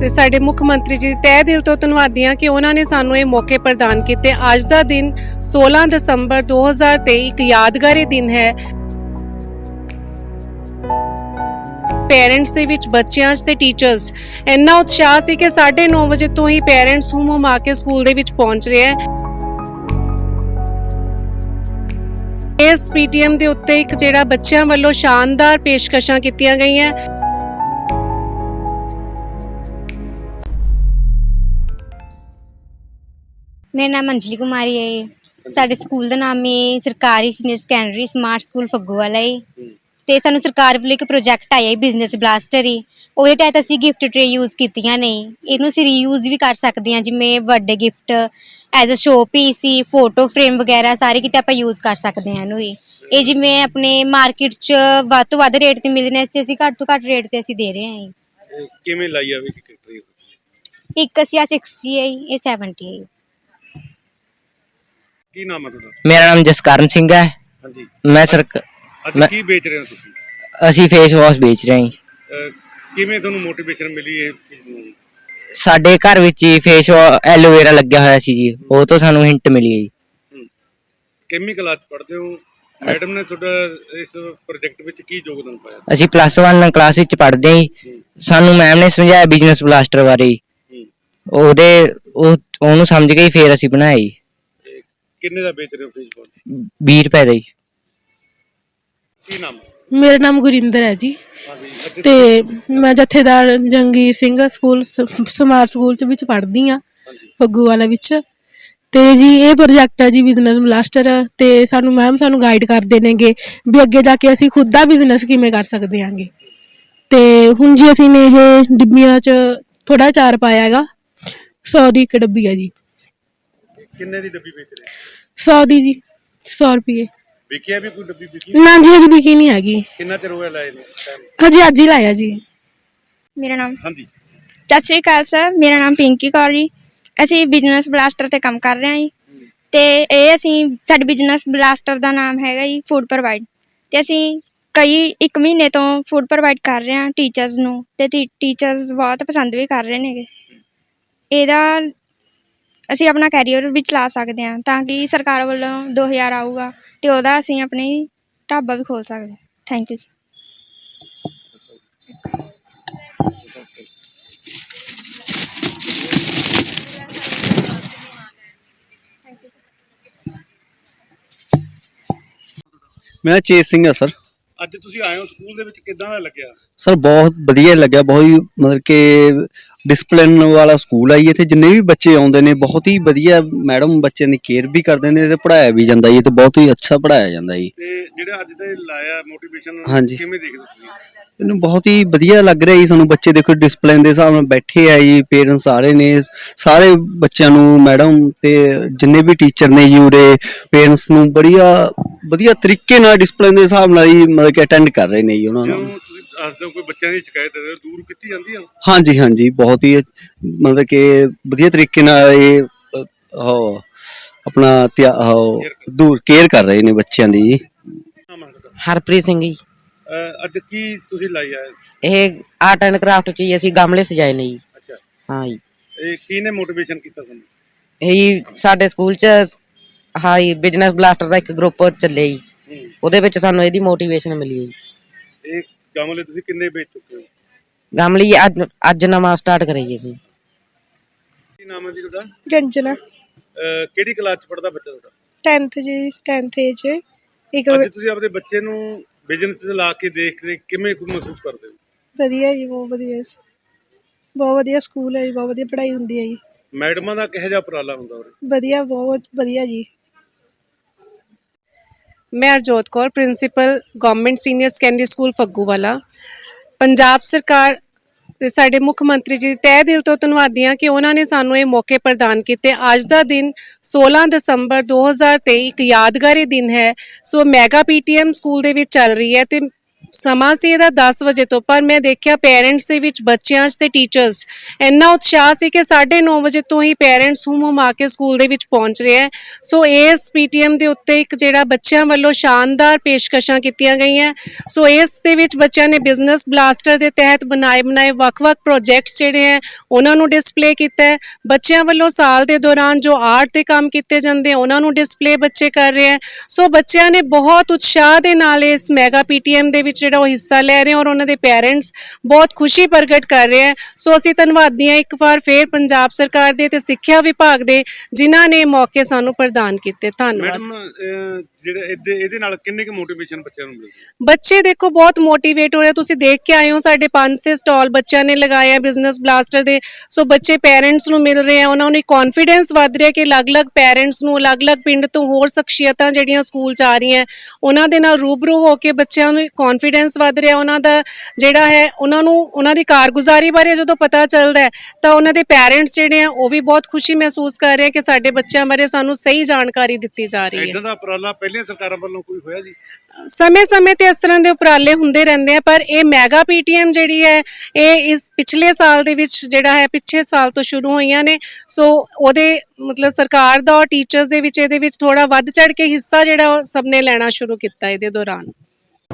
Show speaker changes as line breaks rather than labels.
ਤੇ ਸਾਡੇ ਮੁੱਖ ਮੰਤਰੀ ਜੀ ਤਹਿ ਦਿਲ ਤੋਂ ਧੰਨਵਾਦੀ ਹਾਂ ਕਿ ਉਹਨਾਂ ਨੇ ਸਾਨੂੰ ਇਹ ਮੌਕੇ ਪ੍ਰਦਾਨ ਕੀਤੇ। ਅੱਜ ਦਾ ਦਿਨ 16 ਦਸੰਬਰ 2023 ਇੱਕ ਯਾਦਗਾਰੀ ਦਿਨ ਹੈ। ਪੇਰੈਂਟਸ ਦੇ ਵਿੱਚ ਬੱਚਿਆਂ 'ਚ ਤੇ ਟੀਚਰਸ 'ਚ। ਇੰਨਾ ਉਤਸ਼ਾਹ ਸੀ ਕਿ 9:30 ਵਜੇ ਤੋਂ ਹੀ ਪੇਰੈਂਟਸ ਹੁਮ ਹੁਮ ਆ ਕੇ ਸਕੂਲ ਦੇ ਵਿੱਚ ਪਹੁੰਚ ਰਹੇ ਹੈ। ਇਸ ਪੀਟੀਐਮ ਦੇ ਉੱਤੇ ਇੱਕ ਜਿਹੜਾ ਬੱਚਿਆਂ ਵੱਲੋਂ ਸ਼ਾਨਦਾਰ ਪੇਸ਼ਕਸ਼ਾਂ ਕੀਤੀਆਂ ਗਈਆਂ।
ਮੇਰਾ ਨਾਮ ਅੰਜਲੀ ਕੁਮਾਰੀ ਹੈ ਜੀ। ਸਾਡੇ ਸਕੂਲ ਦਾ ਨਾਮ ਹੈ ਸਰਕਾਰੀ senior secondary smart school Phagguwala ਹੈ ਤੇ ਸਾਨੂੰ ਸਰਕਾਰ ਵੱਲੋਂ ਇੱਕ ਪ੍ਰੋਜੈਕਟ ਆਇਆ ਹੈ ਬਿਜ਼ਨਸ ਬਲਾਸਟਰ ਹੀ ਉਹਦੇ ਤਹਿਤ ਅਸੀਂ ਗਿਫਟ ਟਰੇ ਯੂਜ਼ ਕੀਤੀਆਂ ਨੇ ਇਹਨੂੰ ਅਸੀਂ ਰੀਯੂਜ਼ ਵੀ ਕਰ ਸਕਦੇ ਹਾਂ ਜਿਵੇਂ ਵੱਡੇ gift as a show piece he photo frame ਵਗੈਰਾ ਸਾਰੇ ਕਿਤੇ ਆਪਾਂ ਯੂਜ਼ ਕਰ ਸਕਦੇ ਹਾਂ ਇਹਨੂੰ ਵੀ ਇਹ ਜਿਵੇਂ ਆਪਣੇ ਮਾਰਕੀਟ 'ਚ ਵੱਧ ਤੋਂ ਵੱਧ ਰੇਟ ਤੇ ਮਿਲ ਰਹੇ ਨੇ ਤੇ ਅਸੀਂ ਘੱਟ ਤੋਂ ਘੱਟ ਰੇਟ ਤੇ ਅਸੀਂ ਦੇ ਰਹੇ ਹਾਂ।
ਇਹ ਕਿਵੇਂ ਲਾਈ ਆਵੇ ਕਿ ਕਿੱਥੇ
ਇੱਕ ਅਸੀਂ ਆ 60 ਹੈ ਜੀ, ਇਹ 70 ਹੈ ਜੀ।
ਕੀ ਨਾਮ ਹੈ ਤੁਹਾਡਾ?
ਮੇਰਾ ਨਾਮ ਜਸਕਰਨ ਸਿੰਘ ਹੈ।
ਹਾਂਜੀ।
ਮੈਂ ਸਰਕ
ਅੱਜ
ਮੈਂ-
ਕੀ ਵੇਚ ਰਹੇ ਹੋ ਤੁਸੀਂ?
ਅਸੀਂ ਫੇਸ ਵਾਸ਼ ਵੇਚ ਰਹੇ ਹਾਂ ਜੀ।
ਅਹ ਕਿਵੇਂ ਤੁਹਾਨੂੰ ਮੋਟੀਵੇਸ਼ਨ ਮਿਲੀ ਇਹ ਚੀਜ਼ ਨੂੰ
ਸਾਡੇ ਘਰ ਵਿੱਚ ਹੀ ਫੇਸ ਐਲੋਵੇਰਾ ਲੱਗਿਆ ਹੋਇਆ ਸੀ ਜੀ। ਉਹ ਤੋਂ ਸਾਨੂੰ ਹਿੰਟ ਮਿਲੀ ਹੈ ਜੀ।
ਕਿੰਨੀ ਕਲਾਸ ਪੜ੍ਹਦੇ ਹੋ। ਮੈਡਮ ਨੇ ਤੁਹਾਡਾ ਇਸ ਪ੍ਰੋਜੈਕਟ ਵਿੱਚ ਕੀ ਯੋਗਦਾਨ ਪਾਇਆ?
ਅਸੀਂ ਪਲੱਸ 1 ਕਲਾਸ ਵਿੱਚ ਪੜ੍ਹਦੇ ਹਾਂ ਜੀ।
ਹੂੰ,
ਸਾਨੂੰ ਮੈਮ ਨੇ ਸਮਝਾਇਆ ਬਿਜ਼ਨਸ ਬਲਾਸਟਰ ਬਾਰੇ ਜੀ।
ਹੂੰ।
ਉਹਦੇ ਉਹ ਉਹਨੂੰ ਸਮਝ ਕੇ ਹੀ ਫੇਰ ਅਸੀਂ ਬਣਾਇਆ ਜੀ।
ਕਿੰਨੇ ਦਾ ਵੇਚ ਰਹੇ ਹੋ ਫੇਸਬੁੱਕ
20 ਰੁਪਏ ਦਾ ਜੀ।
ਕੀ ਨਾਮ? ਹੈ?
ਮੇਰਾ ਨਾਮ ਗੁਰਿੰਦਰ ਹੈ ਜੀ।
ਹਾਂਜੀ ਅੱਜ
ਤੇ ਮੈਂ ਜਥੇਦਾਰ ਜੰਗੀਰ ਸਿੰਘ ਸਕੂਲ ਸ- ਸਮਾਰਟ ਸਕੂਲ ਚ ਵਿੱਚ ਪੜ੍ਹਦੀ ਆ
ਹਾਂਜੀ।
ਫੱਗੂ ਵਾਲਾ ਵਿੱਚ। ਤੇ ਜੀ ਇਹ ਪ੍ਰੋਜੈਕਟ ਹੈ ਜੀ ਬਿਜ਼ਨਸ ਬਲਾਸਟਰ ਤੇ ਸਾਨੂੰ ਮੈਮ ਸਾਨੂੰ ਗਾਈਡ ਕਰਦੇ ਨੇਗੇ ਵੀ ਅੱਗੇ ਜਾ ਕੇ ਅਸੀਂ ਖੁਦ ਦਾ ਬਿਜ਼ਨਸ ਕਿਵੇਂ ਕਰ ਸਕਦੇ ਆਂਗੇ। ਤੇ ਹੁਣ ਜੀ ਅਸੀਂ ਨੇ ਇਹ ਡਿੱਬੀਆਂ ਚ ਥੋੜਾ ਚਾਰ ਪਾਇਆ ਹੈਗਾ 100 ਦੀ ਇੱਕ ਡੱਬੀ ਹੈ ਜੀ।
ਕਿੰਨੇ ਦੀ ਡੱਬੀ ਵੇਚ ਰਹੇ ਹੋ
100 ਦੀ ਜੀ 100 ਰੁਪਏ
ਵਿਕਿਆ ਵੀ ਕੋਈ ਡੱਬੀ ਵਿਕੀ?
ਨਾ ਜੀ ਅਜੇ ਵਿਕੀ ਨਹੀਂ ਹੈਗੀ।
ਕਿੰਨਾ ਚਿਰ ਹੋਇਆ ਲਾਏ ਨੂੰ? time?
ਹਜੇ ਅੱਜ ਹੀ ਲਾਇਆ ਜੀ।
ਮੇਰਾ ਨਾਮ
ਹਾਂਜੀ।
ਸਤਿ ਸ਼੍ਰੀ ਅਕਾਲ ਸਰ ਮੇਰਾ ਨਾਮ ਪਿੰਕੀ ਕੌਰ ਜੀ। ਅਸੀਂ ਬਿਜ਼ਨਸ ਬਲਾਸਟਰ ਤੇ ਕੰਮ ਕਰ ਰਹੇ ਹਾਂ ਜੀ। ਤੇ ਇਹ ਅਸੀਂ ਸਾਡੇ ਬਿਜ਼ਨਸ ਬਲਾਸਟਰ ਦਾ ਨਾਮ ਹੈਗਾ ਜੀ ਫੂਡ ਪ੍ਰੋਵਾਈਡ। ਤੇ ਅਸੀਂ ਕਈ ਇੱਕ ਮਹੀਨੇ ਤੋਂ ਫੂਡ ਪ੍ਰੋਵਾਈਡ ਕਰ ਰਹੇ ਹਾਂ ਟੀਚਰਸ ਨੂੰ। ਤੇ ਟੀਚਰਸ ਬਹੁਤ ਪਸੰਦ ਵੀ ਕਰ ਰਹੇ ਨੇਗੇ। ਇਹਦਾ ਅਸੀਂ ਆਪਣਾ ਕੈਰੀਅਰ ਵੀ ਚਲਾ ਸਕਦੇ ਹਾਂ ਤਾਂ ਕਿ ਸਰਕਾਰ ਵੱਲੋਂ 2000 ਆਊਗਾ ਤੇ ਉਹਦਾ ਅਸੀਂ ਆਪਣੀ ਢਾਬਾ ਵੀ ਖੋਲ ਸਕਦੇ ਹਾਂ। ਥੈਂਕ ਯੂ ਜੀ।
ਮੇਰਾ ਚੇਤ ਸਿੰਘ ਹੈ ਸਰ।
ਅੱਜ ਤੁਸੀਂ ਆਏ ਹੋ ਸਕੂਲ ਦੇ ਵਿੱਚ ਕਿੱਦਾਂ ਦਾ ਲੱਗਿਆ?
ਸਰ ਬਹੁਤ ਵਧੀਆ ਲੱਗਿਆ ਬਹੁਤ ਹੀ ਮਤਲਬ ਕਿ ਡਿਸਪਲਿਨ ਵਾਲਾ ਸਕੂਲ ਆ ਜੀ। ਇੱਥੇ ਜਿੰਨੇ ਵੀ ਬੱਚੇ ਆਉਂਦੇ ਨੇ ਬਹੁਤ ਹੀ ਵਧੀਆ ਮੈਡਮ ਬੱਚਿਆਂ ਦੀ ਕੇਅਰ ਵੀ ਕਰਦੇ ਨੇ ਤੇ ਪੜਾਇਆ ਵੀ ਜਾਂਦਾ ਜੀ ਤੇ ਬਹੁਤ ਹੀ ਅੱਛਾ ਪੜਾਇਆ ਜਾਂਦਾ ਜੀ।
ਤੇ ਜਿਹੜਾ ਅੱਜ ਦਾ ਇਹ ਲਾਇਆ ਮੋਟੀਵੇਸ਼ਨ
ਹਾਂਜੀ।
ਕਿਵੇਂ ਦੇਖਦੇ ਤੁਸੀਂ?
ਇਹਨੂੰ ਬਹੁਤ ਹੀ ਵਧੀਆ ਲੱਗ ਰਿਹਾ ਜੀ ਸਾਨੂੰ ਬੱਚੇ ਦੇਖੋ ਡਿਸਪਲਿਨ ਦੇ ਹਿਸਾਬ ਨਾਲ ਬੈਠੇ ਆ ਜੀ ਪੇਰੈਂਟਸ ਸਾਰੇ ਨੇ ਸਾਰੇ ਬੱਚਿਆਂ ਨੂੰ ਮੈਡਮ ਤੇ ਜਿੰਨੇ ਵੀ ਟੀਚਰ ਨੇ ਜੀ ਉਰੇ ਪੇਰੈਂਟਸ ਨੂੰ ਬੜੀਆ ਵਧੀਆ ਤਰੀਕੇ ਨਾਲ ਡਿਸਪਲਿਨ ਦੇ ਹਿਸਾਬ ਨਾਲ ਹੀ ਮਤਲਬ ਕਿ ਅਟੈਂਡ ਕਰ ਰਹੇ ਨੇ ਜੀ ਉਹਨਾਂ ਨੂੰ।
ਜਦੋਂ ਦੱਸਦੇ ਹੋ ਕੋਈ ਬੱਚਿਆਂ ਦੀ ਸ਼ਿਕਾਇਤ ਹੈ? ਦੂਰ ਕੀਤੀ ਜਾਂਦੀ ਆ?
ਹਾਂਜੀ ਹਾਂਜੀ ਬਹੁਤ ਹੀ ਮਤਲਬ ਕਿ ਵਧੀਆ ਤਰੀਕੇ ਨਾਲ ਇਹ ਅ, ਉਹ ਆਪਣਾ ਉਹ ਦੂਰ ਕੇਅਰ ਕਰ ਰਹੇ ਨੇ ਬੱਚਿਆਂ ਦੀ।
ਨਾਮ ਹੈ ਤੁਹਾਡਾ?
ਹਰਪ੍ਰੀਤ ਸਿੰਘ ਜੀ।
ਅਹ ਅੱਜ ਕੀ ਤੁਸੀਂ ਲਾਈ ਆ?
ਇਹ ਆਰਟ ਐਂਡ ਕਰਾਫਟ ਚ ਹੀ ਅਸੀਂ ਗਮਲੇ ਸਜਾਏ ਨੇ ਜੀ।
ਅੱਛਾ।
ਹਾਂ ਜੀ।
ਇਹ ਕਿਹਨੇ ਮੋਟੀਵੇਸ਼ਨ ਕੀਤਾ ਤੁਹਾਨੂੰ?
ਇਹ ਸਾਡੇ ਸਕੂਲ ਚ ਹਾਂ ਜੀ ਬਿਜ਼ਨਸ ਬਲਾਸਟਰ ਦਾ ਇੱਕ ਗਰੁੱਪ ਚੱਲਿਆ ਜੀ। ਉਹਦੇ ਵਿੱਚ ਸਾਨੂੰ ਇਹਦੀ ਮੋਟੀਵੇਸ਼ਨ ਮਿਲੀ ਹੈ ਜੀ।
ਇਹ ਗਮਲੇ ਤੁਸੀਂ ਕਿੰਨੇ ਵੇਚ ਚੁੱਕੇ ਹੋ?
ਗਮਲੀ ਅੱਜ ਅੱਜ ਨਵਾਂ ਸਟਾਰਟ ਕਰਾਈ ਅਸੀਂ
ਕੀ ਨਾਮ ਹੈ ਜੀ ਤੁਹਾਡਾ?
ਰੰਜਨਾ।
ਅਹ ਕਿਹੜੀ ਕਲਾਸ ਚ ਪੜਦਾ ਬੱਚਾ ਤੁਹਾਡਾ?
10th ਜੀ 10th ਏਜ ਇੱਕ
ਅੱਜ ਤੁਸੀਂ ਆਪਣੇ ਬੱਚੇ ਨੂੰ ਬਿਜ਼ਨਸ ਚ ਲਾ ਕੇ ਦੇਖ ਕੇ ਕਿਵੇਂ ਕੁ ਮਹਿਸੂਸ ਕਰਦੇ ਹੋ?
ਵਧੀਆ ਜੀ ਬਹੁਤ ਵਧੀਆ ਜੀ। ਬਹੁਤ ਵਧੀਆ ਸਕੂਲ ਹੈ ਜੀ ਬਹੁਤ ਵਧੀਆ ਪੜ੍ਹਾਈ ਹੁੰਦੀ ਹੈ ਜੀ।
ਮੈਡਮਾਂ ਦਾ ਕਿਹੋ ਜਿਹਾ ਉਪਰਾਲਾ ਹੁੰਦਾ ਉਰੇ?
ਵਧੀਆ ਬਹੁਤ ਵਧੀਆ ਜੀ।
ਮੈਂ Harjot Kaur principal government senior secondary school Phagguwala Punjab ਸਰਕਾਰ ਤੇ ਸਾਡੇ ਮੁੱਖ ਮੰਤਰੀ ਜੀ ਦੀ ਤਹਿ ਦਿਲ ਤੋਂ ਧੰਨਵਾਦੀ ਹਾਂ ਕਿ ਉਹਨਾਂ ਨੇ ਸਾਨੂੰ ਇਹ ਮੌਕੇ ਪ੍ਰਦਾਨ ਕੀਤੇ ਅੱਜ ਦਾ ਦਿਨ 16 ਦਸੰਬਰ 2023 ਇੱਕ ਯਾਦਗਾਰੀ ਦਿਨ ਹੈ ਸੋ ਮੈਗਾ ਪੀਟੀਐਮ ਸਕੂਲ ਦੇ ਵਿੱਚ ਚੱਲ ਰਹੀ ਹੈ ਤੇ ਸਮਾਂ ਸੀ ਇਹਦਾ 10 ਵਜੇ ਤੋਂ, ਪਰ ਮੈਂ ਦੇਖਿਆ ਪੇਰੈਂਟਸ ਦੇ ਵਿੱਚ ਬੱਚਿਆਂ 'ਚ ਤੇ ਟੀਚਰਸ 'ਚ ਇੰਨਾ ਉਤਸ਼ਾਹ ਸੀ ਕਿ 9:30 ਵਜੇ ਤੋਂ ਹੀ ਪੇਰੈਂਟਸ ਹੁਮ ਹੁਮ ਆ ਕੇ ਸਕੂਲ ਦੇ ਵਿੱਚ ਪਹੁੰਚ ਰਹੇ ਹੈ। ਸੋ ਇਸ ਪੀਟੀਐਮ ਦੇ ਉੱਤੇ ਇੱਕ ਜਿਹੜਾ ਬੱਚਿਆਂ ਵੱਲੋਂ ਸ਼ਾਨਦਾਰ ਪੇਸ਼ਕਸ਼ਾਂ ਕੀਤੀਆਂ ਗਈਆਂ। ਸੋ ਇਸ ਦੇ ਵਿੱਚ ਬੱਚਿਆਂ ਨੇ ਬਿਜ਼ਨਸ ਬਲਾਸਟਰ ਦੇ ਤਹਿਤ ਬਣਾਏ ਬਣਾਏ ਵੱਖ-ਵੱਖ ਪ੍ਰੋਜੈਕਟਸ ਜਿਹੜੇ ਹੈ, ਉਹਨਾਂ ਨੂੰ ਡਿਸਪਲੇ ਕੀਤਾ ਬੱਚਿਆਂ ਵੱਲੋਂ ਸਾਲ ਦੇ ਦੌਰਾਨ ਜੋ ਆਰਟ ਦੇ ਕੰਮ ਕੀਤੇ ਜਾਂਦੇ ਉਹਨਾਂ ਨੂੰ ਡਿਸਪਲੇ ਬੱਚੇ ਕਰ ਰਹੇ ਹੈ। ਸੋ ਬੱਚਿਆਂ ਨੇ ਬਹੁਤ ਉਤਸ਼ਾਹ ਦੇ ਨਾਲ ਇਸ ਮੈਗਾ ਪੀਟੀਐਮ ਦੇ ਵਿੱਚ ਜਿਹੜਾ ਉਹ ਹਿੱਸਾ ਲੈ ਰਹੇ ਔਰ ਉਹਨਾਂ ਦੇ ਪੇਰੈਂਟਸ ਬਹੁਤ ਖੁਸ਼ੀ ਪ੍ਰਗਟ ਕਰ ਰਹੇ ਹੈ। ਸੋ ਅਸੀਂ ਧੰਨਵਾਦੀ ਹਾਂ ਇੱਕ ਵਾਰ ਫੇਰ ਪੰਜਾਬ ਸਰਕਾਰ ਦੇ ਤੇ ਸਿੱਖਿਆ ਵਿਭਾਗ ਦੇ ਜਿਨ੍ਹਾਂ ਨੇ ਮੌਕੇ ਸਾਨੂੰ ਪ੍ਰਦਾਨ ਕੀਤੇ। ਧੰਨਵਾਦ।
ਮੈਡਮ ਜਿਹੜੇ ਇਹਦੇ ਇਹਦੇ ਨਾਲ ਕਿੰਨੇ ਕੁ ਮੋਟੀਵੇਸ਼ਨ ਬੱਚਿਆਂ ਨੂੰ ਮਿਲਦੀ ਹੈ?
ਬੱਚੇ ਦੇਖੋ ਬਹੁਤ ਮੋਟੀਵੇਟ ਹੋ ਰਹੇ ਤੁਸੀਂ ਦੇਖ ਕੇ ਆਏ ਹੋ ਸਾਡੇ ਪੰਜ ਛੇ ਸਟਾਲ ਬੱਚਿਆਂ ਨੇ ਲਗਾਏ ਆ ਬਿਜ਼ਨਸ ਬਲਾਸਟਰ ਦੇ। ਸੋ ਬੱਚੇ ਪੇਰੈਂਟਸ ਨੂੰ ਮਿਲ ਰਹੇ ਆ ਉਹਨਾਂ ਨੂੰ ਕੌਨਫੀਡੈਂਸ ਵੱਧ ਰਿਹਾ ਕਿ ਅਲੱਗ-ਅਲੱਗ ਪੇਰੈਂਟਸ ਨੂੰ ਅਲੱਗ-ਅਲੱਗ ਪਿੰਡ ਤੋਂ ਹੋਰ ਸ਼ਖਸੀਅਤਾਂ ਜਿਹੜੀਆਂ ਸਕੂਲ ਚ ਆ ਰਹੀਆਂ ਉਹਨਾਂ ਦੇ ਨਾਲ ਰੂਬਰੂ ਹੋ ਕੇ ਬੱਚਿਆਂ ਨੂੰ ਕੌਨਫੀਡੈਂਸ ਵੱਧ ਰਿਹਾ। ਉਹਨਾਂ ਦਾ ਜਿਹੜਾ ਹੈ ਉਹਨਾਂ ਨੂੰ ਉਹਨਾਂ ਦੀ ਕਾਰਗੁਜ਼ਾਰੀ ਬਾਰੇ ਜਦੋਂ ਪਤਾ ਚੱਲਦਾ ਹੈ ਤਾਂ ਉਹਨਾਂ ਦੇ ਪੇਰੈਂਟਸ ਜਿਹੜੇ ਆ ਉਹ ਵੀ ਬਹੁਤ ਖੁਸ਼ੀ ਮਹਿਸੂਸ ਕਰ ਰਹੇ ਕਿ ਸਾਡੇ ਬੱਚਿਆਂ ਬਾਰੇ ਸਾਨੂੰ ਸਹੀ ਜਾਣਕਾਰੀ ਦਿੱਤੀ ਜਾ ਰਹੀ ਹੈ।
ਏਦਾਂ ਦਾ ਉਪਰਾਲਾ ਪਹਿਲੀਆਂ ਸਰਕਾਰਾਂ ਵੱਲੋਂ ਕੋਈ ਹੋਇਆ ਜੀ?
ਸਮੇਂ-ਸਮੇਂ ਤੇ ਇਸ ਤਰ੍ਹਾਂ ਦੇ ਉਪਰਾਲੇ ਹੁੰਦੇ ਰਹਿੰਦੇ ਆ, ਪਰ ਇਹ ਮੈਗਾ ਪੀਟੀਐਮ ਜਿਹੜੀ ਹੈ, ਇਹ ਇਸ ਪਿਛਲੇ ਸਾਲ ਦੇ ਵਿੱਚ ਜਿਹੜਾ ਹੈ ਪਿਛਲੇ ਸਾਲ ਤੋਂ ਸ਼ੁਰੂ ਹੋਈਆਂ ਨੇ। ਸੋ ਉਹਦੇ ਮਤਲਬ ਸਰਕਾਰ ਦਾ ਔਰ ਟੀਚਰਸ ਦੇ ਵਿੱਚ ਇਹਦੇ ਵਿੱਚ ਥੋੜਾ ਵੱਧ ਚੜ ਕੇ ਹਿੱਸਾ ਜਿਹੜਾ ਉਹ ਸਭ ਨੇ ਲੈਣਾ ਸ਼ੁਰੂ ਕੀਤਾ ਇਹਦੇ ਦੌਰਾਨ।